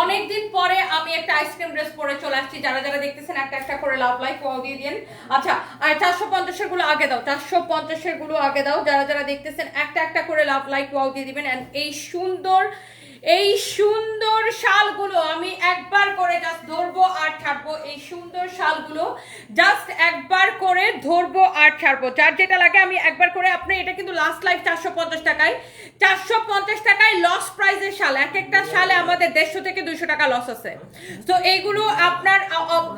অনেকদিন পরে আমি একটা আইসক্রিম ড্রেস পরে চলে আসছি। যারা যারা দেখতেছেন একটা একটা করে লাভ লাইক ওয়াও দিয়ে দিন আচ্ছা আর চারশো পঞ্চাশেরগুলো আগে দাও। চারশো পঞ্চাশেরগুলো আগে দাও। যারা যারা দেখতেছেন একটা একটা করে লাভ লাইক ওয়াও দিয়ে দিবেন। অ্যান্ড এই সুন্দর এই সুন্দর শালগুলো আমি একবার করে জাস্ট ধরবো আর ছাড়বো। এই সুন্দর শালগুলো জাস্ট একবার করে ধরবো আর ছাড়বো। যার যেটা লাগে আমি একবার করে আপনি, এটা কিন্তু লাস্ট লাইফ চারশো পঞ্চাশ টাকায়। চারশো পঞ্চাশ টাকায় লস প্রাইজের শাল। এক একটা শালে আমাদের দেড়শো থেকে দুইশো টাকা লস আছে। তো এইগুলো আপনার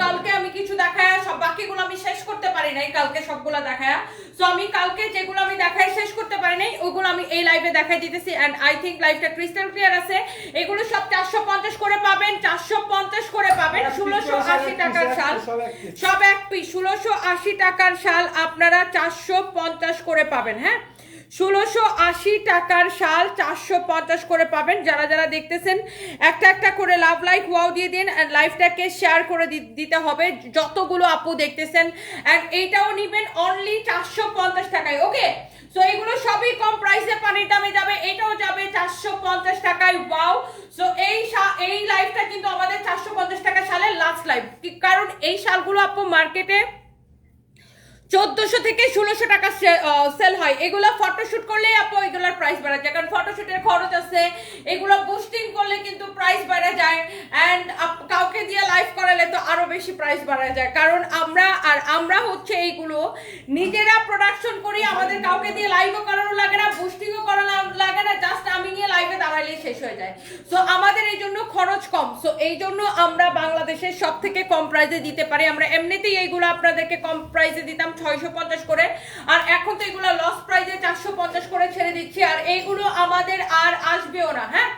কালকে আমি কিছু দেখায়, সব বাকিগুলো আমি শেষ করতে পারি নাই কালকে সবগুলো দেখায়। তো আমি কালকে যেগুলো আমি দেখায় শেষ করতে পারি নাই, ওগুলো আমি এই লাইভে দেখাই দিতেছি। অ্যান্ড আই থিঙ্ক লাইভটা ক্রিস্টাল ক্লিয়ার আছে। এগুলো সব চারশো পঞ্চাশ করে পাবেন চারশো পঞ্চাশ করে পাবেন ষোলোশো আশি টাকার শাল। সব এক পিস ষোলোশো আশি টাকার শাল আপনারা চারশো পঞ্চাশ করে পাবেন হ্যাঁ? ষোলোশো আশি টাকার শাল চারশো পঞ্চাশ করে পাবেন। যারা যারা দেখতেছেন, একটা একটা করে লাভ লাইক, ওয়াও দিয়ে দিন অ্যান্ড লাইফটাকে শেয়ার করে দিতে হবে। যতগুলো আপু দেখতেছেন অ্যান্ড এইটাও নিবেন অনলি চারশো পঞ্চাশ টাকায় ওকে সো এগুলো সবই কম প্রাইসে পানির দামে যাবে। এটাও যাবে চারশো পঞ্চাশ টাকায় ওয়াও সো এই এই লাইফটা কিন্তু আমাদের চারশো পঞ্চাশ টাকা সালের লাস্ট লাইফ কারণ এই শালগুলো আপু মার্কেটে চোদ্দশো থেকে ষোলোশো টাকা সেল হয়। এগুলো ফটোশুট করলে আপু এগুলোর প্রাইস বাড়া যায়। কারণ ফটোশুটের খরচ আছে, এগুলো বুস্টিং করলে কিন্তু প্রাইস বেড়ে যায়। অ্যান্ড কাউকে দিয়ে লাইভ করালে তো আরও বেশি প্রাইস বাড়া যায়। কারণ আমরা, আর আমরা হচ্ছে এইগুলো নিজেরা প্রোডাকশন করি, আমাদের কাউকে দিয়ে লাইভও করানো লাগে না বুস্টিংও করানো লাগে না জাস্ট আমি নিয়ে লাইভে দাঁড়াইলেই শেষ হয়ে যায়। সো আমাদের এই জন্য খরচ কম। সো এই জন্য আমরা বাংলাদেশের সব থেকে কম প্রাইসে দিতে পারি। আমরা এমনিতেই এইগুলো আপনাদেরকে কম প্রাইসে দিতাম ছয়শো পঞ্চাশ করে। আর এখন তো এগুলো লস প্রাইসে চারশো পঞ্চাশ করে ছেড়ে দিচ্ছি। আর এইগুলো আমাদের আর আসবেও না হ্যাঁ?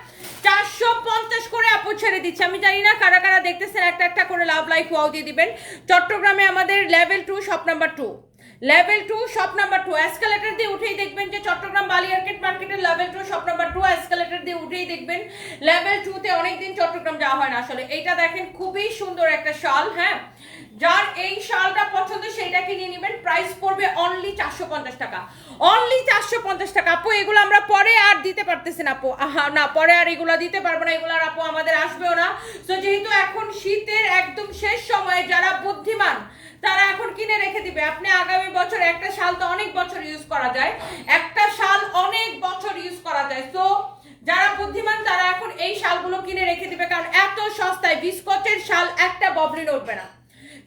চারশো পঞ্চাশ করে আপু ছেড়ে দিচ্ছি। আমি জানি না কারা কারা দেখতেছেন, একটা একটা করে লাভ লাইফ ওয়াও দিয়ে দিবেন। চট্টগ্রামে আমাদের level two shop number two level two shop number two escalator দিয়ে উঠেই দেখবেন যে চট্টগ্রাম বালিয়ারকেট মার্কেটের level two shop number two escalator দিয়ে উঠেই দেখবেন লেভেল টু তে অনেকদিন চট্টগ্রাম যাওয়া হয় না। আসলে এইটা দেখেন খুবই সুন্দর একটা শাল হ্যাঁ? যার এই শালটা পছন্দ সেইটাকে নিয়ে নেবেন। প্রাইস পড়বে অনলি চারশো পঞ্চাশ টাকা। অনলি চারশো পঞ্চাশ টাকা। আপু, এগুলো আমরা পরে আর দিতে পারতেছি না, আপু। না, পরে আর এগুলো দিতে পারব না। এগুলো আর আপু আমাদের আসবেও না। তো যেহেতু এখন শীতের একদম শেষ সময়ে, যারা বুদ্ধিমান তারা এখন কিনে রেখে দিবে। আপনি আগামী বছর একটা শাল তো অনেক বছর ইউজ করা যায়। একটা শাল অনেক বছর ইউজ করা যায়। তো যারা বুদ্ধিমান, তারা এখন এই শালগুলো কিনে রেখে দিবে। কারণ এত সস্তায় বিস্কচের শাল একটা ববলিন উঠবে না।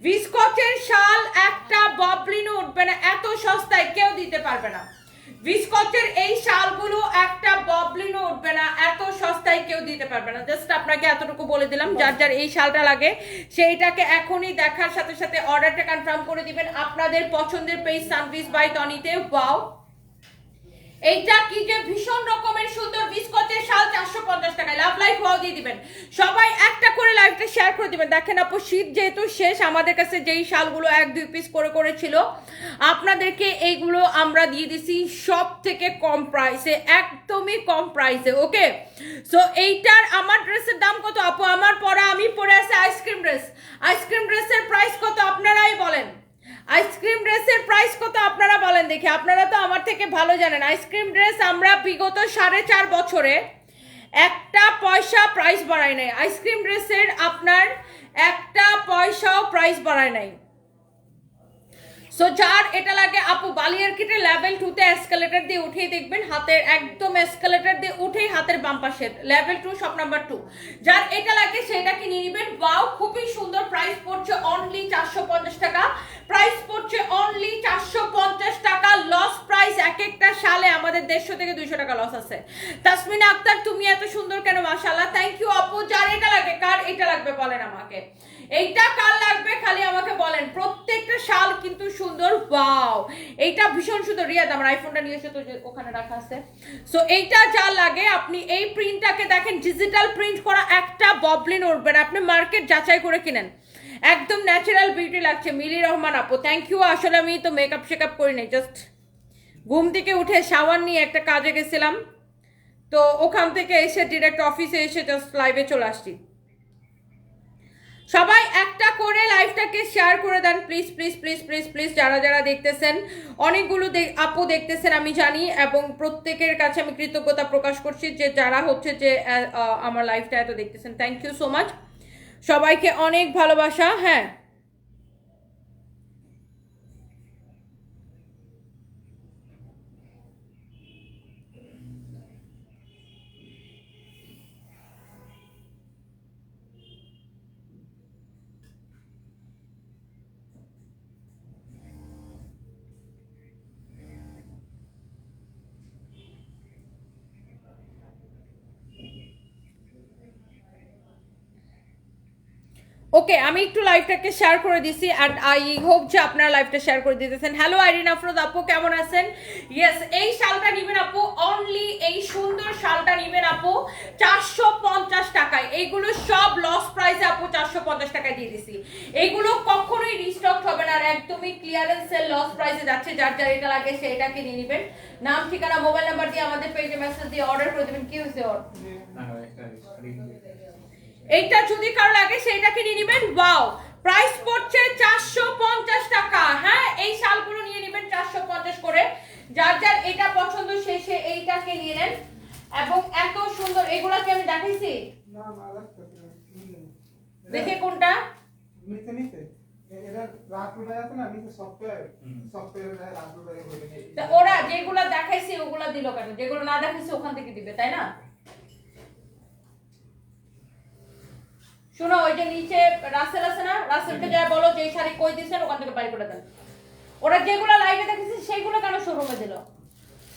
বিস্কচের শাল একটা ববলিনও উঠবে না। এত সস্তায় কেউ দিতে পারবে না। বিস্কচের এই শালগুলো একটা ববলিনও উঠবে না, এত সস্তায় কেউ দিতে পারবে না। জাস্ট আপনাকে এতটুকু বলে দিলাম, যার যার এই শালটা লাগে, সেইটাকে এখনই দেখার সাথে সাথে অর্ডারটা কনফার্ম করে দিবেন। আপনাদের পছন্দের পেজ সানভিস বাই টনিতে ওয়াও এইটা কি যে ভীষণ রকমের সুন্দর বিস্কটের শাল, চারশো পঞ্চাশ টাকায়। লাভ লাইফ ওয়াও দিয়ে দিবেন। সবাই একটা করে লাইভটা শেয়ার করে দিবেন। দেখেন আপু, শীত যেহেতু শেষ, আমাদের কাছে যেই শালগুলো এক, দুই পিস করে করে ছিল আপনাদেরকে এইগুলো আমরা দিয়ে দিছি সব থেকে কম প্রাইসে একদমই কম প্রাইসে ওকে সো এইটার, আমার ড্রেসের দাম কত আপু আমার পরা আমি পরে আছে ice cream dress ice cream ড্রেসের প্রাইস কত আপনারাই বলেন আইসক্রিম ড্রেসের প্রাইস কত আপনারা বলেন দেখি আপনারা তো আমার থেকে ভালো জানেন আইসক্রিম ড্রেস আমরা বিগত সাড়ে চার বছরে একটা পয়সা প্রাইস বাড়ায় নাই। আইসক্রিম ড্রেসের আপনার একটা পয়সাও প্রাইস বাড়ায় নাই। সো যার এটা লাগে, আপু, বালিয়ার বালিয়ারকিটে লেভেল টুতে এসকালেটর দিয়ে উঠেই দেখবেন, হাতের একদম এসকালেটর দিয়ে উঠেই হাতের বাম পাশে level two shop number two যার এটা লাগে সেটা কিনে নেবেন। ওয়াও খুবই সুন্দর প্রাইস পড়ছে অনলি চারশো পঞ্চাশ টাকা। প্রাইস পড়ছে অনলি চারশো পঞ্চাশ টাকা। লস প্রাইস এক একটা সালে আমাদের দেড়শো থেকে দুইশো টাকা লস আছে। তাসমিনা আক্তার, তুমি এত সুন্দর কেন? মাশাল্লাহ থ্যাংক ইউ আপু। যার এটা লাগে, কার এটা লাগবে বলেন আমাকে। এইটা কার লাগবে? খালি আমাকে বলেন। প্রত্যেকটা শাল কিন্তু সুন্দর। ওয়াও! এইটা ভীষণ সুন্দর। রিয়াদ, আমার আইফোনটা নিয়ে এসে তো ওখানে রাখা আছে। সো এইটা যা লাগে, আপনি এই প্রিন্টটাকে দেখেন ডিজিটাল প্রিন্ট করা একটা ববলিন উঠবেন আপনি মার্কেট যাচাই করে কিনেন। একদম ন্যাচারাল বিউটি লাগছে। মিলি রহমান আপু থ্যাংক ইউ আসলে আমি তো মেকআপ শেকআপ করি নাই। জাস্ট ঘুম থেকে উঠে শাওয়ার নিয়ে একটা কাজে গেছিলাম। তো ওখান থেকে এসে ডিরেক্ট অফিসে এসে জাস্ট লাইভে চলে আসছি। সবাই একটা করে লাইভটাকে শেয়ার করে দেন। Please please please please please যারা যারা দেখতেছেন, অনেকগুলো আপু দেখতেছেন, আমি জানি, এবং প্রত্যেকের কাছে আমি কৃতজ্ঞতা প্রকাশ করছি যে যারা হচ্ছে যে আমার লাইফটা এত দেখতেছেন। থ্যাংক ইউ সো মাচ সবাইকে অনেক ভালোবাসা হ্যাঁ। ওকে আমি একটু লাইভটাকে শেয়ার করে দিছি অ্যান্ড আই হোপ যে আপনারা লাইভটা শেয়ার করে দিতেছেন। হ্যালো আইরিন আফরোজ আপু, কেমন আছেন? ইয়েস এই শালটা নিবেন আপু অনলি এই সুন্দর শালটা নিবেন আপু, চারশো পঞ্চাশ টাকায়। এইগুলো সব লস প্রাইসে আপু চারশো পঞ্চাশ টাকায় দিয়ে দিছি। এইগুলো কখনোই রিস্টক হবে না আর একদমই ক্লিয়ারেন্স সেল লস প্রাইসে যাচ্ছে, যার যার এটা লাগে সে এটা কিনে নেবেন নাম ঠিকানা মোবাইল নাম্বার দিয়ে আমাদের পেজে মেসেজ দিয়ে অর্ডার করে দেবেন। কি হয়েছে ওর? এইটা যদি কারও লাগে সেইটাকে নিয়ে নেবেন। ওয়াও প্রাইস পড়ছে চারশো পঞ্চাশ টাকা। হ্যাঁ এই শালগুলো নিয়ে নেবেন চারশো পঞ্চাশ করে। যার যার এটা পছন্দ শেষে এইটাকে নিয়ে নেন। এবং এত সুন্দর এগুলাকে আমি দেখাইছি। দেখে কোনটা? ওরা যেগুলা দেখাইছে ওগুলা দিল কেন? যেগুলো না দেখাইছে ওখান থেকে দিবে তাই না? শোনো ওই যে নিচে রাসেল আছে না? রাসেলকে যা বলো যে শাড়ি কই দিছেন ওখান থেকে বাড়ি করে দেন। ওরা যেগুলো লাইভে দেখেছে সেইগুলো কেন শোরুমে দিল?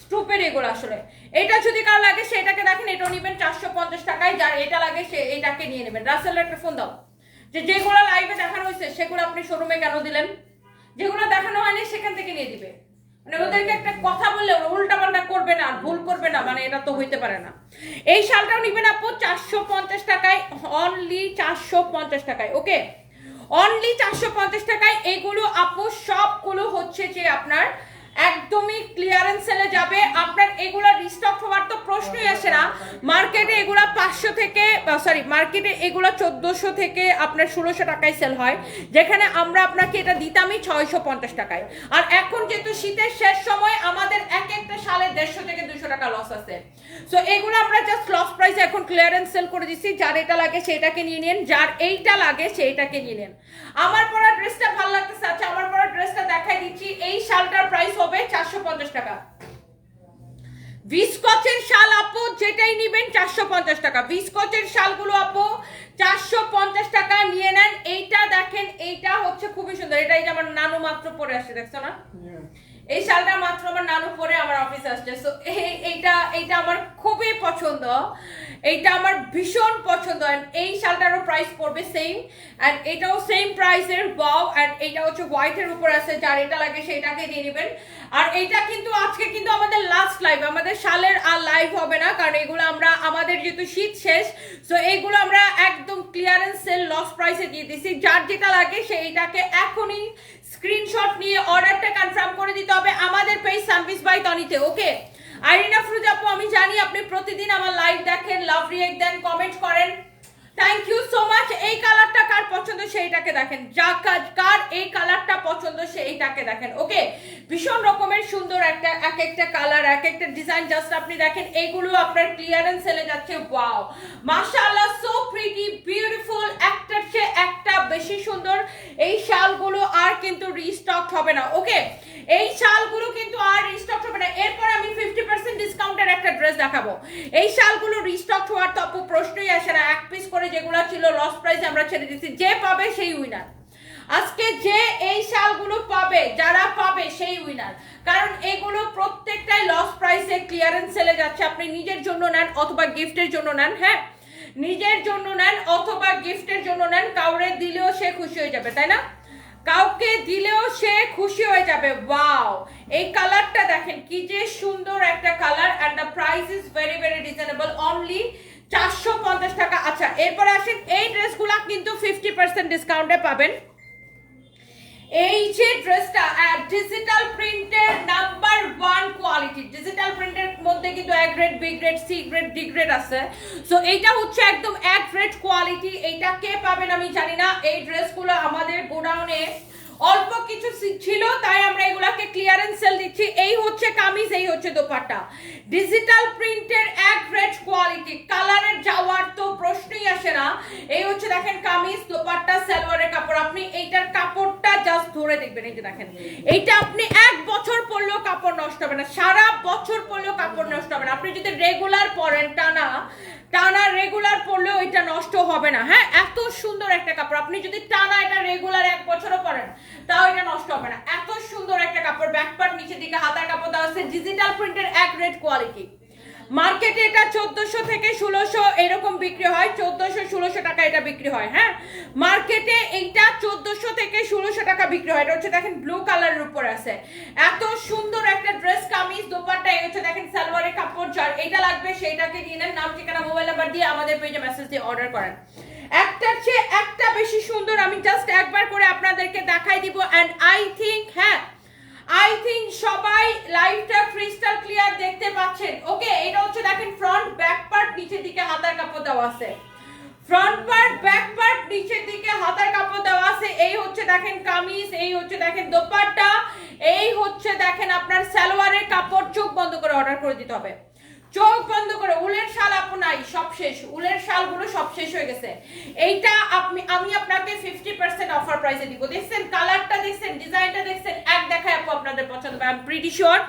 স্টুপের এগুলো আসলে। এটা যদি কার লাগে সেটাকে দেখেন এটাও নেবেন চারশো পঞ্চাশ টাকায়। যার এটা লাগে সে এটাকে নিয়ে নেবেন। রাসেলের একটা ফোন দাও। যে যেগুলো লাইভে দেখানো হয়েছে সেগুলো আপনি শোরুমে কেন দিলেন? যেগুলো দেখানো হয়নি সেখান থেকে নিয়ে দিবে। মানে ওদেরকে একটা কথা বললে উল্টা পাল্টা করবে না, ভুল করবে না মানে এটা তো হইতে পারে না। এই শালটাও নিবেন আপু, চারশো পঞ্চাশ টাকায় অনলি চারশো পঞ্চাশ টাকায় ওকে অনলি চারশো পঞ্চাশ টাকায় এগুলো আপু, সবগুলো হচ্ছে যে আপনার একদমই ক্লিয়ারেন্স সেলে যাবে। আপনার এগুলা রিস্টক হওয়ার তো প্রশ্নই আসে না। মার্কেটে এগুলা পাঁচশো থেকে সরি মার্কেটে এগুলা চোদ্দোশো থেকে আপনার ষোলোশো টাকায় সেল হয়। যেখানে আমরা আপনাকে এটা দিতামই ছয়শো পঞ্চাশ টাকায়। আর এখন যেহেতু শীতের শেষ সময়, আমাদের এক একটা সালে দেড়শো থেকে দুশো টাকা লস আছে। সো এগুলো আমরা জাস্ট লস প্রাইস এখন ক্লিয়ারেন্স সেল করে দিচ্ছি। যার এটা লাগে সেটাকে নিয়ে নিন, যার এইটা লাগে সেইটাকে নিয়ে নিন। আমার পরা ড্রেসটা ভালো লাগতেছে আচ্ছা আমার পরা ড্রেসটা দেখাই দিচ্ছি। এই শালটার প্রাইস হবে চারশো পঞ্চাশ টাকা। ভিসকচের শাল আপু, যেটাই নিবেন চারশো পঞ্চাশ টাকা। ভিসকচের শালগুলো আপু, চারশো পঞ্চাশ টাকা নিয়ে নেন। এইটা দেখেন, এইটা হচ্ছে খুবই সুন্দর। এটা এই যে আমার নানু মাত্র পরে আসছে, দেখছ না? এই শালটা মাত্র আমার নানু পরে আমার অফিস আসছে। সো এইটা এইটা আমার খুবই পছন্দ। এইটা আমার ভীষণ পছন্দ, and এই শালটারও প্রাইস পড়বে সেম অ্যান্ড এটাও সেম প্রাইসের ওয়াও অ্যান্ড এইটা হচ্ছে হোয়াইটের উপর আছে, যার এটা লাগে সেটাকে দিয়ে নেবেন। আর এইটা কিন্তু আজকে কিন্তু আমাদের লাস্ট লাইভ আমাদের শালের আর লাইভ হবে না, কারণ এগুলো আমরা, আমাদের যেহেতু শীত শেষ সো এইগুলো আমরা একদম ক্লিয়ারেন্স সেল লস প্রাইসে দিয়ে দিছি। যার যেটা লাগে সেইটাকে এখনই স্ক্রিনশট নিয়ে অর্ডারটা কনফার্ম করে দিতে হবে আমাদের পেজ সার্ভিস বাই তনিতে ওকে আইরিনা ফ্রুজ আপু, আমি জানি আপনি প্রতিদিন আমার লাইভ দেখেন লাভ রিয়েক্ট দেন কমেন্ট করেন। থ্যাংক ইউ সো মাচ এই কালারটা কার পছন্দ সেইটাকে দেখেন। যা কার, এই কালারটা পছন্দ সেইটাকে দেখেন ওকে ভীষণ রকমের সুন্দর একটা, এক একটা কালার এক একটা ডিজাইন জাস্ট আপনি দেখেন, এইগুলো আপনার ক্লিয়ারেন্স সেলে যাচ্ছে ওয়াও মাশাআল্লাহ সো প্রিটি বিউটিফুল একটার চেয়ে একটা বেশি সুন্দর। এই শালগুলো আর কিন্তু রিস্টক হবে না ওকে এই শালগুলো কিন্তু আর রিস্টক হবে না। এরপর ডিসকাউন্টের একটা ড্রেস দেখাবো। এই শালগুলো রিস্টক হওয়ার তো প্রশ্নই আসে না। এক পিস করে যেগুলো ছিল লস প্রাইস আমরা ছেড়ে দিচ্ছি যে পাবে সেই উইনার আজকে যে এই শালগুলো পাবে, যারা পাবে সেই উইনার কারণ এগুলো প্রত্যেকটাই লস প্রাইসে ক্লিয়ারেন্স সেলে যাচ্ছে। আপনি নিজের জন্য নেন অথবা গিফটের জন্য নেন হ্যাঁ? নিজের জন্য নেন অথবা গিফটের জন্য নেন, কাউরে দিলেও সে খুশি হয়ে যাবে, তাই না? কাউকে দিলেও সে খুশি হয়ে যাবে। ওয়াও এই কালারটা দেখেন, কি যে সুন্দর একটা colour and the price is very very reasonable only চারশো পঞ্চাশ টাকা। আচ্ছা এরপরে আসেন, এই ড্রেসগুলা কিন্তু ফিফটি পার্সেন্ট ডিসকাউন্টে পাবেন। এই যে ড্রেসটা ডিজিটাল প্রিন্টের নাম্বার ওয়ান কোয়ালিটি ডিজিটাল প্রিন্টের মধ্যে কিন্তু এক grade B grade C grade D grade আছে। সো এইটা হচ্ছে একদম এক গ্রেড কোয়ালিটি এইটা কে পাবেন আমি জানি না। এই ড্রেসগুলো আমাদের গোডাউনে অল্প কিছু ছিল, তাই আমরা এগুলাকে ক্লিয়ারেন্স সেল দিচ্ছি। এই হচ্ছে কামিজ, এই হচ্ছে দোপাট্টা। ডিজিটাল প্রিন্টের এক রেড কোয়ালিটি কালারের যাওয়ার তো প্রশ্নই আসে না। এই হচ্ছে দেখেন কামিজ, দোপাট্টা, সালোয়ারের কাপড়। আপনি এইটার কাপড়টা জাস্ট ধরে দেখবেন, এই যে দেখেন। এইটা আপনি এক বছর পরলেও কাপড় নষ্ট হবে না। সারা বছর পরলেও কাপড় নষ্ট হবে না। আপনি যদি রেগুলার পরেন, টানা টানা রেগুলার পরলেও এটা নষ্ট হবে না। হ্যাঁ এত সুন্দর একটা কাপড়। আপনি যদি টানা এটা রেগুলার এক বছরও পরেন, তাও এটা নষ্ট হবে না। এত সুন্দর একটা কাপড় ব্যাক পার্ট নিচের দিকে, হাতার কাপড় দেওয়া আছে ডিজিটাল প্রিন্টের এক রেড কোয়ালিটি মার্কেটে এটা চোদ্দশো থেকে ষোলোশো এরকম বিক্রি হয়। চোদ্দশো, ষোলোশো টাকা এটা বিক্রি হয় হ্যাঁ? মার্কেটে এইটা চোদ্দশো থেকে ষোলোশো টাকা বিক্রি হয়। এটা হচ্ছে দেখেন ব্লু কালারের উপর আছে। এত সুন্দর একটা ড্রেস কামিজ, দোপাট্টা, এই হচ্ছে দেখেন সালোয়ারের কাপড়, যার এটা লাগবে সেইটাকে নিয়ে নেন। নাম, ঠিকানা মোবাইল নাম্বার দিয়ে আমাদের পেজে মেসেজ দিয়ে অর্ডার করেন। একটার চেয়ে একটা বেশি সুন্দর, আমি জাস্ট একবার করে আপনাদেরকে দেখাই দিব। অ্যান্ড আই থিঙ্ক হ্যাঁ আই থিঙ্ক সবাই লাইভটা ক্রিস্টাল ক্লিয়ার দেখতে পাচ্ছেন। ওকে এটা হচ্ছে দেখেন ফ্রন্ট ব্যাক পার্ট নিচের দিকে হাতার কাপড় দেওয়া আছে। ফ্রন্ট পার্ট ব্যাক পার্ট নিচের দিকে হাতার কাপড় দেওয়া আছে। এই হচ্ছে দেখেন কামিজ, এই হচ্ছে দেখেন দোপাট্টা, এই হচ্ছে দেখেন আপনার সালোয়ারের কাপড়। চোখ বন্ধ করে অর্ডার করে দিতে হবে। চোখ বন্ধ করে, উলের শাল আপু নাই, সব শেষ। উলের শালগুলো সব শেষ হয়ে গেছে। এইটা আপনি, আমি আপনাকে ফিফটি পার্সেন্ট অফার প্রাইসে দিব। দেখছেন কালারটা দেখছেন ডিজাইনটা দেখছেন, এক দেখায় আপু আপনাদের পছন্দ। আই এম প্রিটি শিওর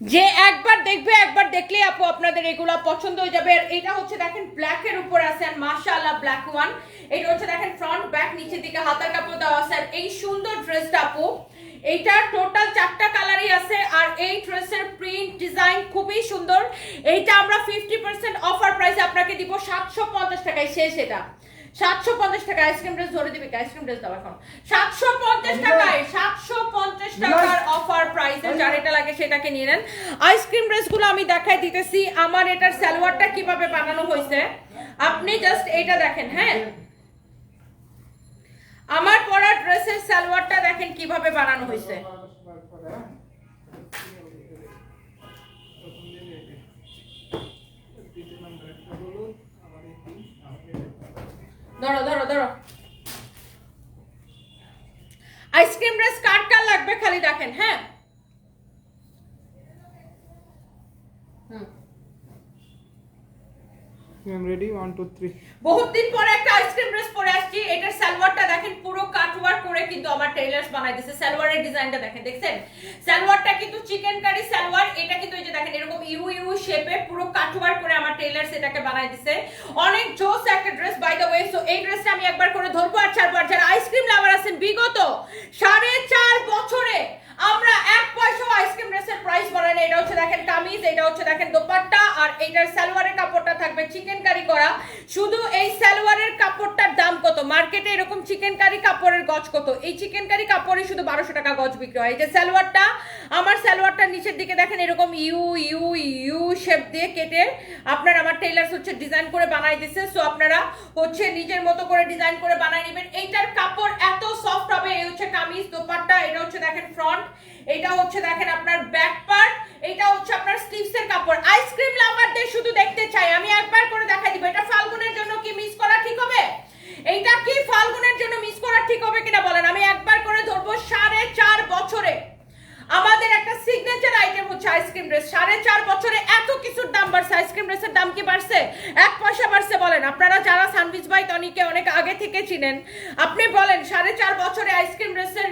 যে একবার দেখবে, একবার দেখলে আপু আপনাদের এগুলা পছন্দ হয়ে যাবে। এটা হচ্ছে দেখেন ব্ল্যাক এর উপর আছে আর মাশাআল্লাহ ব্ল্যাক ওয়ান এটা হচ্ছে দেখেন ফ্রন্ট ব্যাক নিচের দিকে হাতার কাপড় দেওয়া আছে। আর এই সুন্দর ড্রেসটা আপু এইটা টোটাল চারটা কালারই আছে আর এই ড্রেসের প্রিন্ট ডিজাইন খুবই সুন্দর। এইটা আমরা ফিফটি পার্সেন্ট অফার প্রাইসে আপনাকে দিব সাতশো পঞ্চাশ টাকায় শেষ এটা। সাতশো পঞ্চাশ টাকা আইসক্রিম ড্রেস ধরে দিবি আইসক্রিম ড্রেস দাও এখন সাতশো পঞ্চাশ টাকায় সাতশো পঞ্চাশ টাকার অফার প্রাইসে যার এটা লাগে সেটাকে নিয়ে নেন। আইসক্রিম ড্রেসগুলো আমি দেখাই দিতেছি। আমার এটার সালোয়ারটা কীভাবে বানানো হয়েছে? আপনি জাস্ট এটা দেখেন হ্যাঁ? আমার পরা ড্রেসের সালোয়ারটা দেখেন কীভাবে বানানো হয়েছে। ধরো ধরো ধরো আইসক্রিম ড্রেস কার কার লাগবে খালি দেখেন হ্যাঁ হুম One, two, three. বহুত দিন পরে একটা আইসক্রিম ড্রেস পরে আসছি। এটার সালোয়ারটা দেখেন পুরো কাটওয়ার করে কিন্তু আমার টেইলার্স বানাই দিয়েছে সালোয়ারের ডিজাইনটা দেখেন দেখছেন? সালোয়ারটা কিন্তু চিকেন কারি সালোয়ার। এটা কিন্তু এই যে দেখেন এরকম ইউ ইউ শেপে পুরো কাটওয়ার করে আমার টেইলার্স এটাকে বানাই দিয়েছে অনেক জোস একটা dress by the way so এই ড্রেসটা আমি একবার করে ধরবো আর ছাড়বো। আর যারা আইসক্রিম লাভার আছেন বিগত সাড়ে চার বছরে আমরা এক পয়সা আইসক্রিম ড্রেসের প্রাইস বানাই না। এটা হচ্ছে দেখেন কামিজ, এটা হচ্ছে দেখেন দোপাট্টা, আর এইটার সালোয়ারের কাপড়টা থাকবে চিকেন কারি করা। শুধু এই সালোয়ারের কাপড়টার দাম কত? মার্কেটে এরকম চিকেন কারি কাপড়ের গজ কত? এই চিকেন কারি কাপড়ই শুধু বারোশো টাকা গজ বিক্রি হয়। এই যে সালোয়ারটা, আমার সালোয়ারটার নিচের দিকে দেখেন এরকম ইউ ইউ ইউ শেপ দিয়ে কেটে আপনার আমার টেইলার্স হচ্ছে ডিজাইন করে বানাই দিছে। সো আপনারা হচ্ছে নিজের মতো করে ডিজাইন করে বানাই নেবেন। এইটার কাপড় এত সফট হবে, এই হচ্ছে কামিজ, দোপাট্টা, এটা হচ্ছে দেখেন ফ্রন্ট এটা হচ্ছে দেখেন আপনার ব্যাক পার্ট এটা হচ্ছে আপনার স্লিভস এর কাপড়। আইসক্রিম লাভারদের শুধু দেখতে চাই, আমি একবার করে দেখাই দিব, এটা ফাল্গুনের জন্য কি মিস করা ঠিক হবে? এইটা কি ফাল্গুনের জন্য মিস করা ঠিক হবে কিনা বলেন, আমি একবার করে ধরবো সাড়ে চার বছরে। আমাদের একটা সিগনেচার আইটেম হচ্ছে আইসক্রিম ড্রেস সাড়ে চার বছরে এত কিছুর দাম বাড়ছে আইসক্রিম ড্রেসের দাম কি বাড়ছে? এক পয়সা বাড়ছে বলেন, আপনারা যারা সানবিজ বাই টনিকে অনেক আগে থেকে চিনেন, আপনি বলেন, সাড়ে চার বছরে আইসক্রিম ড্রেসের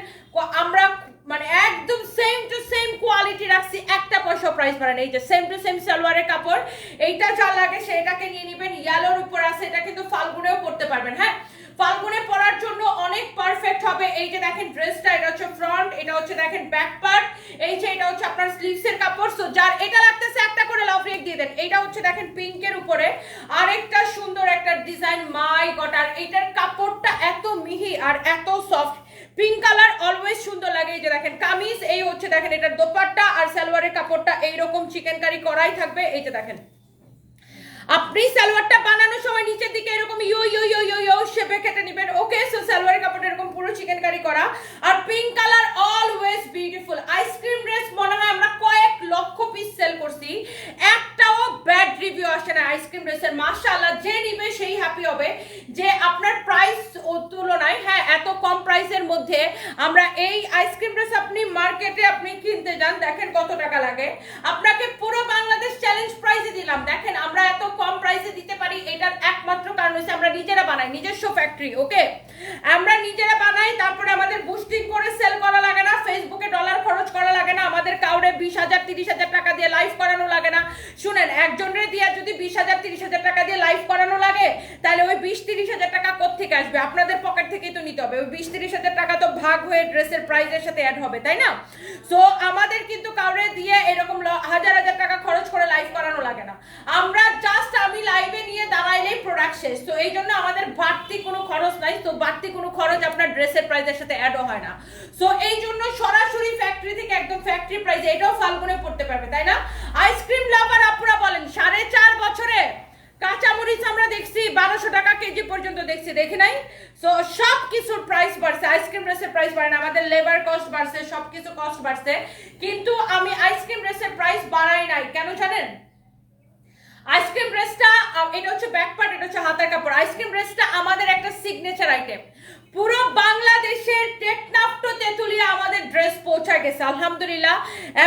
আমরা মানে একদম সেম টু সেম কোয়ালিটি রাখছি, একটা পয়সা প্রাইস বাড়ান এই যে সেম টু সেম সালোয়ারের কাপড়, এইটা যা লাগে সেটাকে নিয়ে নেবেন। ইয়ালোর উপর আছে, এটা কিন্তু ফাল্গুনেও পড়তে পারবেন হ্যাঁ? ফাল্গুনে পরার জন্য অনেক পারফেক্ট হবে। এই যে দেখেন ড্রেসটা এটা হচ্ছে ফ্রন্ট এটা হচ্ছে দেখেন ব্যাক পার্ট এই যে এটা হচ্ছে আপনার স্লিভস এর কাপড়। সো যার এটা লাগতেছে একটা করে লাভ রেক দিয়ে দেন। এটা হচ্ছে দেখেন পিঙ্কের উপরে। আরেকটা সুন্দর একটা ডিজাইন মাই গট আর এটার কাপড়টা এত মিহি আর এত সফট পিঙ্ক কালার অলওয়েজ সুন্দর লাগে, এই যে দেখেন, কামিজ, এই হচ্ছে দেখেন, এটার দোপাট্টা আর সালোয়ারের কাপড়টা এইরকম চিকেন কারি করাই থাকবে, এই যে দেখেন। আপনি সালোয়ারটা বানানোর সময় নিচের দিকে এরকম U U U U U শেপে কেটে নেবেন। ওকে সো সালোয়ারের কাপড়টা এরকম পুরো চিকেন কারি। করা আর pink colour always beautiful ice cream dress মনে হয় আমরা কয়েক লক্ষ পিস সেল করছি। একটাও ব্যাড রিভিউ আসে না আইসক্রিম ড্রেসের মাশাআল্লাহ, যে নিবে সেই হ্যাপি হবে। যে আপনার প্রাইস তুলনায় হ্যাঁ এত কম প্রাইসের মধ্যে আমরা এই আইসক্রিম ড্রেস আপনি মার্কেটে আপনি কিনতে যান, দেখেন কত টাকা লাগে। আপনাকে পুরো বাংলাদেশ চ্যালেঞ্জ প্রাইসে দিলাম দেখেন আমরা এত কম প্রাইসে দিতে পারি এটার কারণ হচ্ছে আমরা নিজেরা বানাই, নিজস্ব ফ্যাক্টরি ওকে আমরা নিজেরা বানাই, তারপরে আমাদের বুস্টিং করে সেল করা লাগে না ফেসবুকে ডলার খরচ করা লাগে না, আমাদের কাউরে বিশ হাজার, তিরিশ হাজার টাকা দিয়ে লাইভ করানো লাগে না। শুনেন, একজনের দিয়ে যদি বিশ হাজার, তিরিশ হাজার টাকা দিয়ে লাইভ করানো লাগে তাহলে ওই বিশ তিরিশ হাজার টাকা কোথেকে আসবে? আপনাদের পকেট থেকেই তো নিতে হবে। ওই বিশ তিরিশ হাজার টাকা তো ভাগ হয়ে ড্রেসের প্রাইসের সাথে অ্যাড হবে, তাই না? সো আমাদের কিন্তু কাউরে দিয়ে এরকম হাজার হাজার টাকা খরচ করে লাইভ করানো লাগে না। আমরা জাস্ট আমি লাইভে নিয়ে দাঁড়াইলেই প্রোডাক্ট শেষ। তো এই জন্য আমাদের বাড়তি কোনো খরচ নাই। তো বাড়তি কোনো খরচ আপনার ড্রেসের প্রাইসের সাথে অ্যাডও হয় না। সো এই জন্য সরাসরি ফ্যাক্টরি থেকে একদম ফ্যাক্টরি প্রাইস এটাও ফাল্গুনে পড়তে পারবে, তাই না? আইসক্রিম লাভার আপুরা বলেন, সাড়ে চার বছরে কাঁচামরিচ আমরা দেখছি, বারোশো টাকা কেজি পর্যন্ত দেখছি, দেখি নাই? সো সব কিছুর প্রাইস বাড়ছে আইসক্রিম রেসের প্রাইস বাড়ে আমাদের লেবার কস্ট বাড়ছে সব কিছু কস্ট বাড়ছে। কিন্তু আমি আইসক্রিম রেসের প্রাইস বাড়াই নাই, কেন জানেন? আইসক্রিম ড্রেসটা এটা হচ্ছে ব্যাকপার্ট এটা হচ্ছে হাতের কাপড়। আইসক্রিম রেসটা আমাদের একটা সিগনেচার আইটেম পুরো বাংলাদেশের টেকনাফটো তেতুলিয়া আমাদের ড্রেস পৌঁছা গেছে, আলহামদুলিল্লাহ।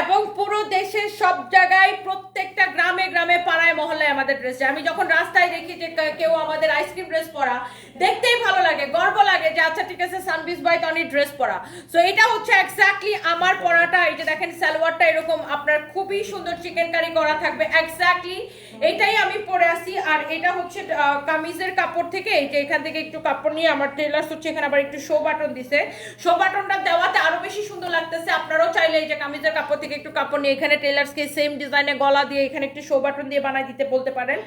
এবং পুরো দেশের সব জায়গায় প্রত্যেকটা গ্রামে গ্রামে, পাড়ায়, মহল্লায় আমাদের ড্রেস আমি যখন রাস্তায় দেখি যে কেউ আমাদের আইসক্রিম ড্রেস পরা, দেখতেই ভালো লাগে, গর্ব লাগে যে আচ্ছা ঠিক আছে সানবিস বাই টনি ড্রেস পরা। সো এটা হচ্ছে এক্স্যাক্টলি আমার পরাটা। এই যে দেখেন সালোয়ারটা এরকম। আপনার খুবই সুন্দর চিকেন কারি করা থাকবে। এক্স্যাক্টলি এটাই আমি পরে আসি। আর এটা হচ্ছে কামিজের কাপড় থেকে, এই যে এখান থেকে একটু কাপড় নিয়ে আমার টেলার্স হচ্ছে এখানে আবার একটু শো বাটন দিছে। শো বাটনটা দেওয়াতে আরও বেশি সুন্দর লাগতেছে। আপনারাও চাইলে এই যে কামিজের কাপড় থেকে একটু কাপড় নিয়ে এখানে টেলার্সকে সেম ডিজাইনে গলা দিয়ে এখানে একটু শো বাটন দিয়ে বানাই দিতে বলতে পারেন।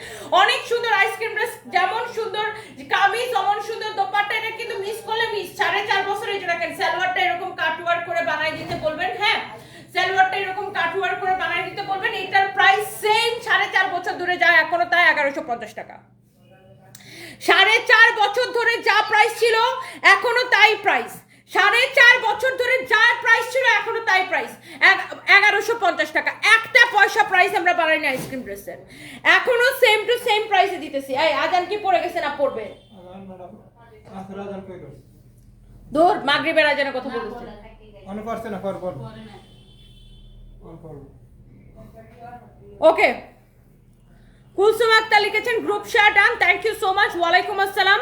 অনেক সুন্দর আইসক্রিম ড্রেস যেমন সুন্দর কামিজ, অমন সুন্দর দোপাট্টা, এটা কিন্তু মিস করলে মিস সাড়ে চার বছর এই যে দেখেন, সালোয়ারটা এরকম কাটওয়ার করে বানাই দিতে বলবেন হ্যাঁ? সালোয়ারটা এরকম কাটওয়ার করে বানাই দিতে বলবেন এটার প্রাইস সেম সাড়ে চার বছর ধরে যায় এখনও তাই এগারোশো পঞ্চাশ টাকা। সাড়ে চার বছর ধরে যা প্রাইস ছিল এখনও তাই প্রাইস সাড়ে চার বছর ধরে যা প্রাইস ছিল এখনও তাই প্রাইস এগারোশো পঞ্চাশ টাকা। একটা পয়সা প্রাইস আমরা বাড়াইনি আইসক্রিম ড্রেসের এখনও সেম টু সেম প্রাইসে দিতেছি। এই আজান কি পড়ে গেছে না পড়বে? দূর মাগরিবের আজানের কথা বলতেছে অন করছে না কর কর অন কর ওকে কুলসুম আক্তার লিখেছেন group share done thank you so much ওয়ালাইকুম আসসালাম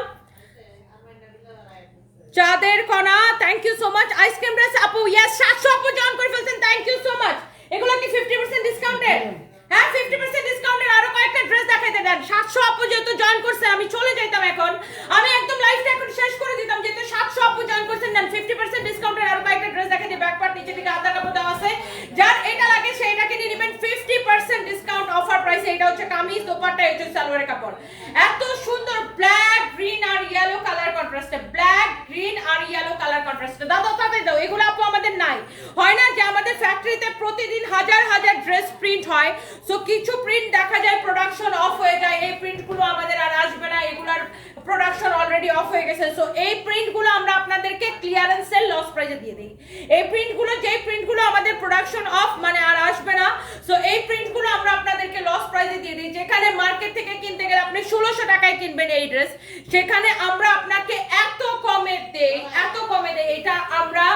চাঁদের কণা thank you so much ice cream dress আপু ইয়েস সাতশো আপু জয়েন করে ফেলছেন থ্যাংক ইউ সো মাচ এগুলো কি ফিফটি পার্সেন্ট ডিসকাউন্টেড হ্যাঁ ফিফটি পার্সেন্ট ডিসকাউন্টের আরও কয়েকটা ড্রেস দেখাইতে দেন। সাতশো আপু যেহেতু জয়েন করছে, আমি চলে যাইতাম এখন। আমি একদম লাইফটা এখন শেষ করে দিতাম, যেহেতু সাতশো আপু জয়েন করছেন নেন ফিফটি পার্সেন্ট ডিসকাউন্টের আরও কয়েকটা ড্রেস দেখাই দিই ব্যাক পার্ট নিচে দিকে আধা কাপড় দেওয়া আছে। যার এটা লাগে সেইটাকে নিয়ে নেবেন। ফিফটি পার্সেন্ট ডিসকাউন্ট অফার প্রাইসে এটা হচ্ছে কামিজ, দোপাট্টা, এই হচ্ছে সালোয়ারের কাপড়। এত সুন্দর ব্ল্যাক গ্রিন আর ইয়েলো কালার কন্ট্রাস্টে ব্ল্যাক গ্রিন আর ইয়েলো কালার কন্ট্রাস্টে দাদা তাদের দাও, এগুলো আপু আমাদের নাই। হয় না যে আমাদের ফ্যাক্টরিতে প্রতিদিন হাজার হাজার ড্রেস প্রিন্ট হয়। সো কিছু প্রিন্ট দেখা যায় প্রোডাকশন অফ হয়ে যায়, এই প্রিন্টগুলো আমাদের আর আসবে না, এগুলার প্রোডাকশন অলরেডি অফ হয়ে গেছে। সো এই প্রিন্টগুলো আমরা আপনাদেরকে ক্লিয়ারেন্সের লস প্রাইসে দিয়ে দিই। এই প্রিন্টগুলো যেই প্রিন্টগুলো আমাদের প্রোডাকশন অফ মানে আর আসবে না সো এই প্রিন্টগুলো আমরা আপনাদেরকে লস প্রাইসে দিয়ে দিই। যেখানে মার্কেট থেকে কিনতে গেলে আপনি ষোলোশো টাকায় কিনবেন এই ড্রেস সেখানে আমরা আপনাকে এত কমে দেই, এত কমে দেই, এটা আমরা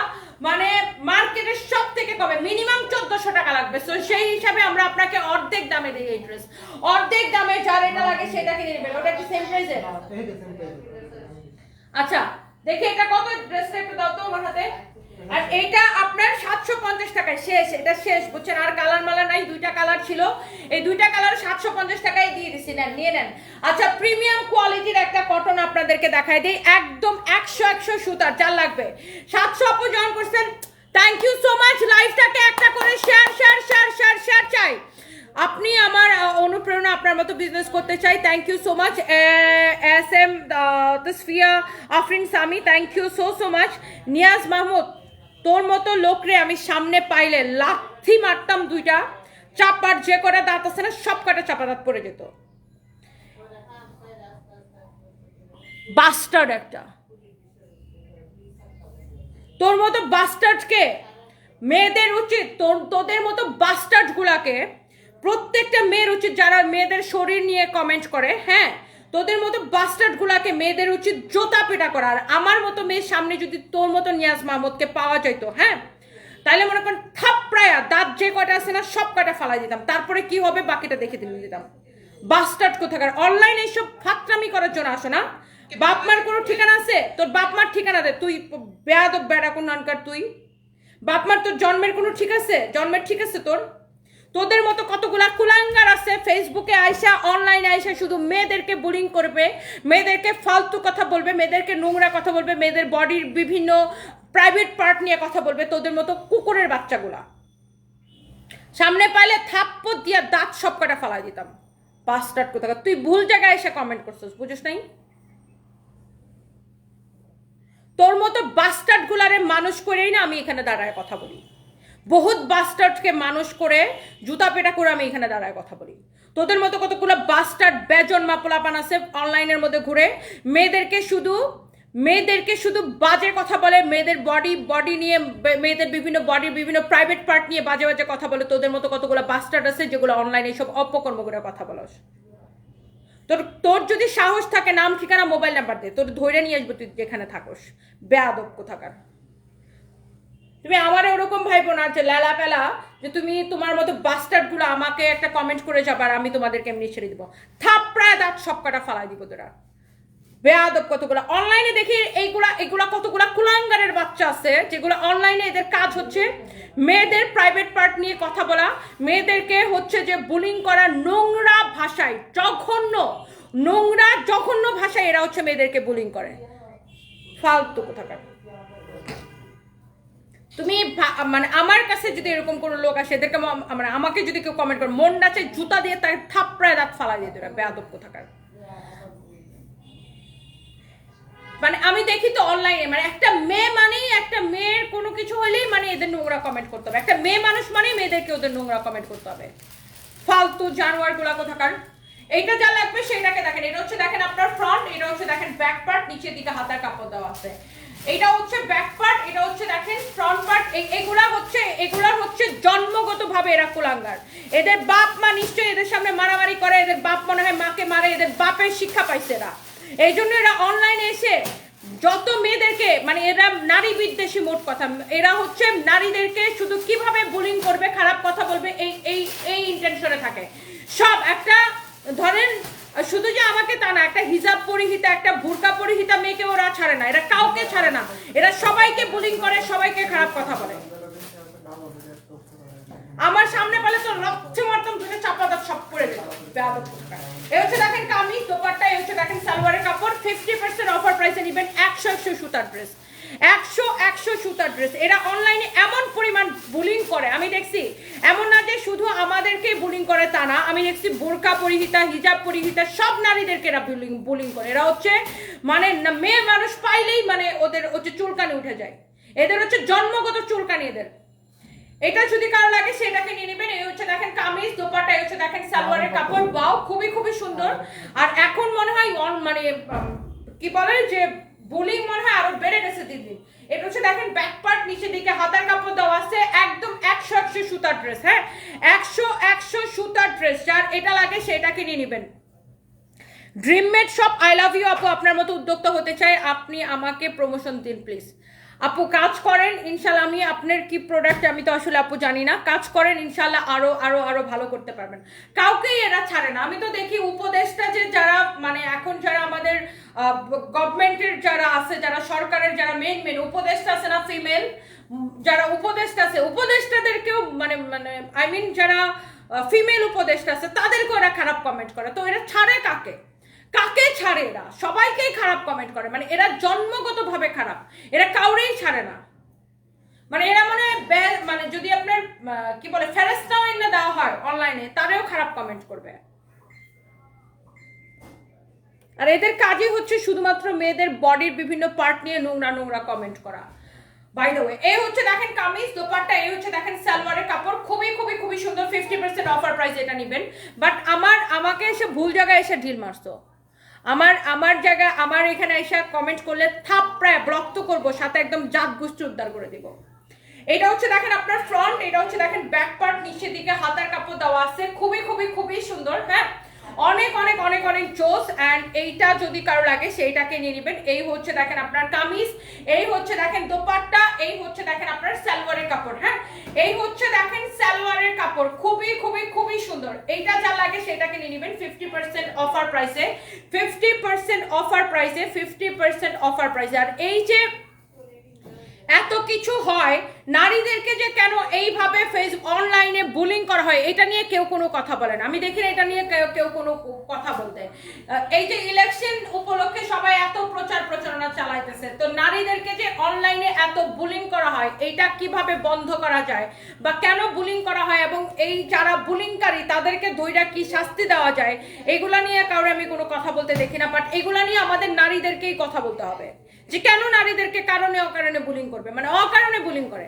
মানে মার্কেটের সব থেকে কমে মিনিমাম চোদ্দশো টাকা লাগবে। সো সেই হিসাবে আমরা আপনাকে অর্ধেক দামে দিই এই ড্রেস অর্ধেক দামে যার এটা লাগে সেটা কিনে নেবেন। ওটা কি সেম প্রাইসে এই যে সেম প্রাইস আচ্ছা দেখি এটা কত ড্রেসটা একটু দাও তো আমার হাতে। আর এইটা আপনার সাতশো পঞ্চাশ টাকায় শেষ, এটা শেষ, বুঝছেন? আর কালার মালার নাই, দুইটা কালার ছিল। এই দুইটা কালার সাতশো পঞ্চাশ টাকায় দিয়ে দিছি, নেন, নিয়ে নেন। আচ্ছা প্রিমিয়াম কোয়ালিটির একটা কটন আপনাদেরকে দেখাই দিই। একদম একশো একশো সুতার, যার লাগবে। সাতশো আপু জয়েন করছেন। থ্যাংক ইউ সো মাচ লাইভটাকে একটা করে share share share share share চাই। আপনি আমার অনুপ্রেরণা আপনার মতো বিজনেস করতে চাই। Thank you so much S M Tasfia Afrin, Sami thank you so so much Niaz Mahmud তোর মতো লোকরে আমি সামনে পাইলে লাথি মারতাম দুইটা। চাপার যে কটা দাঁত আছে না, সব কটা চাপা দাঁত পড়ে যেত। বাস্টার্ড একটা। তোর মতো বাস্টার্ডকে, মেয়েদের উচিত, তোর, তোদের মতো বাস্টার্ড গুলাকে প্রত্যেকটা মেয়ের উচিত যারা মেয়েদের শরীর নিয়ে কমেন্ট করে হ্যাঁ তোদের মতো বাস্টার্ড গুলাকে মেয়েদের উচিত জোতা পেটা করা। আর আমার মতো মেয়ের সামনে যদি তোর মতো নিয়াজ মাহমুদকে পাওয়া যেত হ্যাঁ? তাহলে মনে করেন থাপড়ায়া দাঁত যে কটা আছে না, সব কটা ফালাই দিতাম। তারপরে কি হবে? বাকিটা দেখে দিয়ে দিতাম। বাস্টার্ড কোথাকার? অনলাইনে এইসব ফাত্রামি করার জন্য আসো না। বাপ মার কোনো ঠিকানা আছে? তোর বাপ মার ঠিকানা দে। তুই বেয়াদব, বেড়া কোন নানকার তুই। বাপ মার তোর জন্মের কোনো ঠিক আছে? জন্মের ঠিক আছে তোর? তোদের মতো কুলাঙ্গার আছে ফেসবুকে আইসা অনলাইনে আইসা শুধু মেয়েদেরকে বুলিং করবে, মেয়েদেরকে ফালতু কথা বলবে, মেয়েদেরকে নোংরা কথা বলবে, মেয়েদের বডির বিভিন্ন প্রাইভেট পার্ট নিয়ে কথা বলবে, তোদের মতো কুকুরের বাচ্চাগুলা। সামনে পাইলে থাপ্পড় দিয়া দাঁত সব কটা ফালাই দিতাম। পাঁচটার কোথাও তুই ভুল জায়গায় এসে কমেন্ট করছিস, বুঝিস নাই? তোর মতো বাস্টার্ড গুলারে মানুষ করেই না আমি এখানে দাঁড়ায় কথা বলি। বহুত বাস্টার্ডকে মানুষ করে জুতা পেটা করে আমি এখানে দাঁড়ায় কথা বলি। তোদের মতো কতগুলো বাস্টার্ড বেজন মাপলাপান আছে অনলাইনের মধ্যে ঘুরে। মেয়েদেরকে শুধু মেয়েদেরকে শুধু বাজে কথা বলে, মেয়েদের বডি বডি নিয়ে মেয়েদের বিভিন্ন বডির বিভিন্ন প্রাইভেট পার্ট নিয়ে বাজে বাজে কথা বলে। তোদের মতো কতগুলো বাস্টার্ড আছে যেগুলো অনলাইনে সব অপকর্ম করে কথা বলস। তোর তোর যদি সাহস থাকে, নাম, ঠিকানা মোবাইল নাম্বার দে। তোর ধরে নিয়ে আসব তুই যেখানে থাকস। বেয়াদব কোথাকার। তুমি আমার ওরকম ভাইবো না যে লেলা পেলা যে তুমি তোমার মতো বাস্টার্ডগুলো আমাকে একটা কমেন্ট করে যাবার আমি তোমাদেরকে এমনি ছেড়ে দিব। থাপড়ায় দাঁত সব কটা ফালাই দিব তোরা। বেয়াদব কতগুলো। অনলাইনে দেখি এইগুলা এইগুলা কতগুলা কুলাঙ্গারের বাচ্চা আছে, যেগুলো অনলাইনে এদের কাজ হচ্ছে মেয়েদের প্রাইভেট পার্ট নিয়ে কথা বলা। মেয়েদেরকে হচ্ছে যে বুলিং করা নোংরা ভাষায়, জঘন্য, নোংরা, জঘন্য ভাষায় এরা হচ্ছে মেয়েদেরকে বুলিং করে। ফালতু কোথাকার। তুমি মানে আমার কাছে যদি এরকম কোনো লোক আসে, এদেরকে মানে আমাকে যদি কেউ কমেন্ট করে, মন নাচে, জুতা দিয়ে তার থাপড়ায় দাঁত ফালা দিয়ে দেবে, বেয়াদব কোথাকার। মানে আমি দেখি তো অনলাইনে মানে একটা মেয়ে মানেই একটা মেয়ের কোনো কিছু হলেই মানে এদের নোংরা কমেন্ট করতে হবে। একটা মেয়ে মানুষ মানেই মেয়েদেরকে ওদের নোংরা কমেন্ট করতে হবে। ফালতু জানোয়ারগুলা কোথাকার। এইটা যা লাগবে সেটাকে দেখেন। এটা হচ্ছে দেখেন আপনার ফ্রন্ট এটা হচ্ছে দেখেন ব্যাক পার্ট নিচের দিকে হাতার কাপড় দেওয়া আছে। এটা হচ্ছে ব্যাক পার্ট এটা হচ্ছে দেখেন ফ্রন্ট পার্ট এগুলা হচ্ছে এগুলা হচ্ছে জন্মগত ভাবে এরা কুলাঙ্গার। এদের বাপ মা নিশ্চয়ই এদের সামনে মারামারি করে, এদের বাপ মনে হয় মাকে মারে, এদের বাপের শিক্ষা পাইছে এরা। এই জন্য এরা অনলাইনে এসে যত মেয়েদেরকে মানে এরা নারী বিদ্বেষী মোট কথা, এরা হচ্ছে নারীদেরকে শুধু কীভাবে বুলিং করবে, খারাপ কথা বলবে, এই এই এই ইন্টেনশনে থাকে। সব একটা, ধরেন শুধু যে আমাকে তা না, একটা হিজাব পরিহিতা, একটা ভুরকা পরিহিতা মেয়েকে ওরা ছাড়ে না। এরা কাউকে ছাড়ে না। এরা সবাইকে বুলিং করে, সবাইকে খারাপ কথা বলে। আমার সামনে পেলে তো রক্ত মারতাম দুটো চাপা দাঁত সব করে দিত বেয়াদব। এই হচ্ছে দেখেন কামি দোপাট্টা এই হচ্ছে দেখেন সালোয়ারের কাপড়। ফিফটি পার্সেন্ট অফার প্রাইসে নিবেন একশো একশো সুতার ড্রেস একশো একশো সুতার ড্রেস এরা অনলাইনে এমন পরিমাণ বুলিং করে। আমি দেখছি, এমন না যে শুধু আমাদেরকে বুলিং করে তা না, আমি দেখছি বোরকা পরিহিতা, হিজাব পরিহিতা, সব নারীদেরকে এরা বুলিং বুলিং করে। এরা হচ্ছে মানে মেয়ে মানুষ পাইলেই মানে ওদের হচ্ছে চুলকানি উঠে যায়। এদের হচ্ছে জন্মগত চুলকানি এদের। এটা যদি কারও লাগে সেটাকে নিয়ে নেবেন। এই হচ্ছে দেখেন কামিজ দোপাট্টা এই হচ্ছে দেখেন সালোয়ারের কাপড়। বাও খুবই খুবই সুন্দর। আর এখন মনে হয় অন- মানে কি বলে যে বুলিং মনে হয় আরও বেড়ে গেছে দিন দিন। এটা হচ্ছে দেখেন ব্যাক পার্ট নিচের দিকে হাতার কাপড় দেওয়া আছে একদম একশো একশো সুতার ড্রেস হ্যাঁ? একশো একশো সুতার ড্রেস যার এটা লাগে সেটাকে নিয়ে নেবেন। Dream made shop I love you আপু আপনার মতো উদ্যোক্তা হতে চাই। আপনি আমাকে প্রমোশন দিন প্লিজ আপু, কাজ করেন ইনশাল্লাহ আমি আপনার কি প্রোডাক্ট আমি তো আসলে আপু জানি না। কাজ করেন ইনশাল্লাহ আরও আরও আরও ভালো করতে পারবেন। কাউকেই এরা ছাড়ে না। আমি তো দেখি উপদেশটা যে যারা মানে এখন যারা আমাদের গভর্নমেন্টের যারা আছে, যারা সরকারের যারা মেন মেন উপদেশটা আছে না ফিমেল যারা উপদেশটা আছে, উপদেষ্টাদেরকেও মানে মানে আই মিন যারা ফিমেল উপদেষ্টা আছে, তাদেরকেও এরা খারাপ কমেন্ট করে। তো এরা ছাড়ে কাকে? কাকে ছাড়ে এরা? সবাইকেই খারাপ কমেন্ট করে। মানে এরা জন্মগতভাবে খারাপ। এরা কাউরেই ছাড়ে না। মানে এরা মানে মানে যদি আপনার কি বলে ফেরেস্তাও এনে দেওয়া হয় অনলাইনে তারেও খারাপ কমেন্ট করবে। আর এদের কাজই হচ্ছে শুধুমাত্র মেয়েদের বডির বিভিন্ন পার্ট নিয়ে নোংরা নোংরা কমেন্ট করা। বাই দ্য ওয়ে এই হচ্ছে দেখেন কামিজ, দোপাট্টা, এই হচ্ছে দেখেন সালোয়ারের কাপড়। খুবই খুবই খুবই সুন্দর ফিফটি পার্সেন্ট অফার প্রাইস এটা নেবেন। বাট আমার, আমাকে এসে ভুল জায়গায় এসে ঢিল মারছো। আমার আমার জায়গা, আমার এখানে এসে কমেন্ট করলে থাপ প্রায় ব্লক তো করব, সাথে একদম জাত গুষ্টি উদ্ধার করে দিব। এটা হচ্ছে দেখেন আপনার ফ্রন্ট এটা হচ্ছে দেখেন ব্যাক পার্ট নিচের দিকে হাতার কাপড় দেওয়া আছে। খুবই খুবই খুবই সুন্দর হ্যাঁ? অনেক অনেক অনেক অনেক জোস অ্যান্ড এইটা যদি কারও লাগে, সেইটাকে নিয়ে নেবেন। এই হচ্ছে দেখেন আপনার কামিজ, এই হচ্ছে দেখেন দোপাট্টা, এই হচ্ছে দেখেন আপনার সালোয়ারের কাপড় হ্যাঁ? এই হচ্ছে দেখেন সালোয়ারের কাপড়, খুবই খুবই খুবই সুন্দর। এইটা যা লাগে সেটাকে নিয়ে নেবেন। ফিফটি পার্সেন্ট অফার প্রাইসে ফিফটি পার্সেন্ট অফার প্রাইসে ফিফটি পার্সেন্ট অফার প্রাইসে আর এই যে এত কিছু হয়, নারীদেরকে যে কেন এইভাবে ফেস অনলাইনে বুলিং করা হয়, এটা নিয়ে কেউ কোনো কথা বলে না। আমি দেখি এটা নিয়ে কেউ কোনো কথা বলতে। এই যে ইলেকশন উপলক্ষে সবাই এত প্রচার প্রচারণা চালাইতেছে, তো নারীদেরকে যে অনলাইনে এত বুলিং করা হয়, এইটা কীভাবে বন্ধ করা যায়? বা কেন বুলিং করা হয়? এবং এই যারা বুলিংকারী তাদেরকে ধৈর্য কি শাস্তি দেওয়া যায়? এগুলা নিয়ে কারও আমি কোনো কথা বলতে দেখি না বাট এগুলা নিয়ে আমাদের নারীদেরকেই কথা বলতে হবে। যে কেন নারীদেরকে কারণে অকারণে বুলিং করবে? মানে অকারণে বুলিং করে।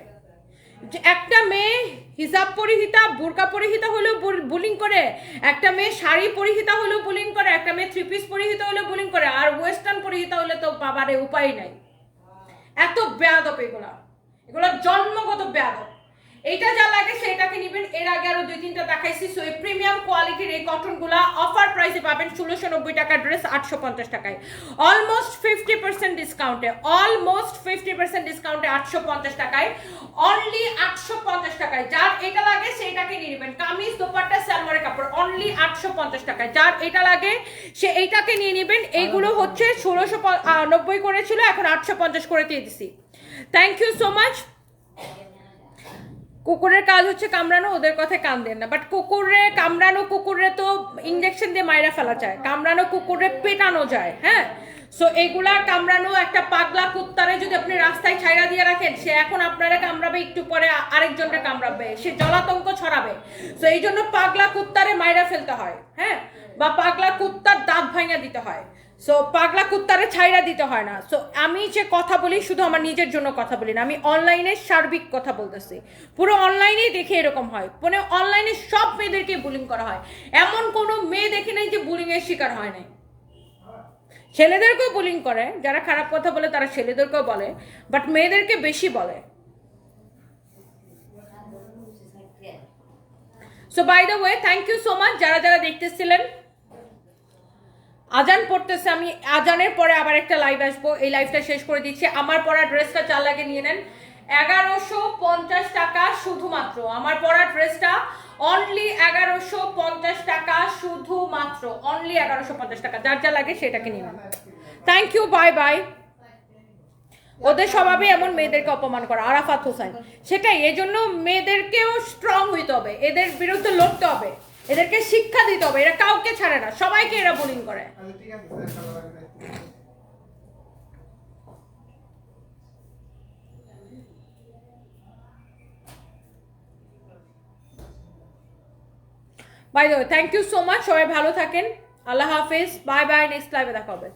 যে একটা মেয়ে হিজাব পরিহিতা, বোরকা পরিহিতা হলেও বুলিং করে, একটা মেয়ে শাড়ি পরিহিতা হলেও বুলিং করে, একটা মেয়ে থ্রি পিস পরিহিতা হলেও বুলিং করে, আর ওয়েস্টার্ন পরিহিতা হলে তো বাবারে উপায় নাই। এত বেয়াদব এগুলা। এগুলো জন্মগত বেয়াদব। এইটা যা লাগে সেটাকে নেবেন। এর আগে আরও দুই তিনটা দেখাইছি। সো এই প্রিমিয়াম কোয়ালিটির এই কটনগুলা অফার প্রাইসে পাবেন ষোলোশো নব্বই টাকার ড্রেস আটশো পঞ্চাশ টাকায় অলমোস্ট ফিফটি পার্সেন্ট ডিসকাউন্টে অলমোস্ট ফিফটি পার্সেন্ট ডিসকাউন্টে আটশো পঞ্চাশ টাকায়। অনলি আটশো পঞ্চাশ টাকায়। যার এটা লাগে সেইটাকে নিয়ে নেবেন। কামিজ দোপাট্টা সালোয়ারের কাপড় অনলি আটশো পঞ্চাশ টাকায়। যার এটা লাগে সে এইটাকে নিয়ে নেবেন। এইগুলো হচ্ছে ষোলোশো নব্বই করেছিল এখন আটশো পঞ্চাশ করে দিয়ে দিছি। থ্যাংক ইউ সো মাচ কুকুরের কাজ হচ্ছে কামড়ানো, ওদের কথায় কান দেন না। বাট কুকুরে কামড়ানো, কুকুরে তো ইঞ্জেকশন দিয়ে মাইরা ফেলা যায়। কামড়ানো কুকুরে পেটানো যায় হ্যাঁ? সো এগুলা কামড়ানো একটা পাগলা কুত্তারে যদি আপনি রাস্তায় ছাইরা দিয়ে রাখেন, সে এখন আপনারা কামড়াবে, একটু পরে আরেকজনকে কামড়াবে। সে জলাতঙ্ক ছড়াবে। সো এই জন্য পাগলা কুত্তারে মাইরা ফেলতে হয় হ্যাঁ? বা পাগলা কুত্তার দাঁত ভাঙা দিতে হয়। সো পাগলা কুত্তারে ছাইরা দিতে হয় না। সো আমি যে কথা বলি, শুধু আমার নিজের জন্য কথা বলি না, আমি অনলাইনে সার্বিক কথা বলতেছি। পুরো অনলাইনেই দেখে এরকম হয়। মানে অনলাইনে সব মেয়েদেরকে বুলিং করা হয়। এমন কোনো মেয়ে দেখে নাই যে বুলিং এর শিকার হয় নাই। ছেলেদেরকেও বুলিং করে, যারা খারাপ কথা বলে তারা ছেলেদেরকেও বলে বাট মেয়েদেরকে বেশি বলে। So by the way thank you so much যারা যারা দেখতেছিলেন আজান পড়তেছে, আমি আজানের পরে আবার একটা লাইভ আসব। এই লাইভটা শেষ করে দিচ্ছি। আমার পরা ড্রেসটা চার লাগে নিয়ে নেন। এগারোশো পঞ্চাশ টাকা শুধুমাত্র। আমার পরা ড্রেসটা অনলি এগারোশো পঞ্চাশ টাকা শুধুমাত্র। অনলি এগারোশো পঞ্চাশ টাকা। যার যা লাগে সেটাকে নিয়ে নেন। থ্যাংক ইউ বাই বাই ওদের স্বভাবে এমন মেয়েদেরকে অপমান করা। আরাফাত হোসেন। সেটাই এই জন্য মেয়েদেরকেও স্ট্রং হইতে হবে। এদের বিরুদ্ধে লড়তে হবে। এদেরকে শিক্ষা দিতে হবে এরা কাউকে ছাড়ে না সবাইকে এরা বোলিং করে। By the thank you so much সবাই ভালো থাকেন আল্লাহ হাফেজ বাই বাই নেক্সট লাইভে দেখা হবে।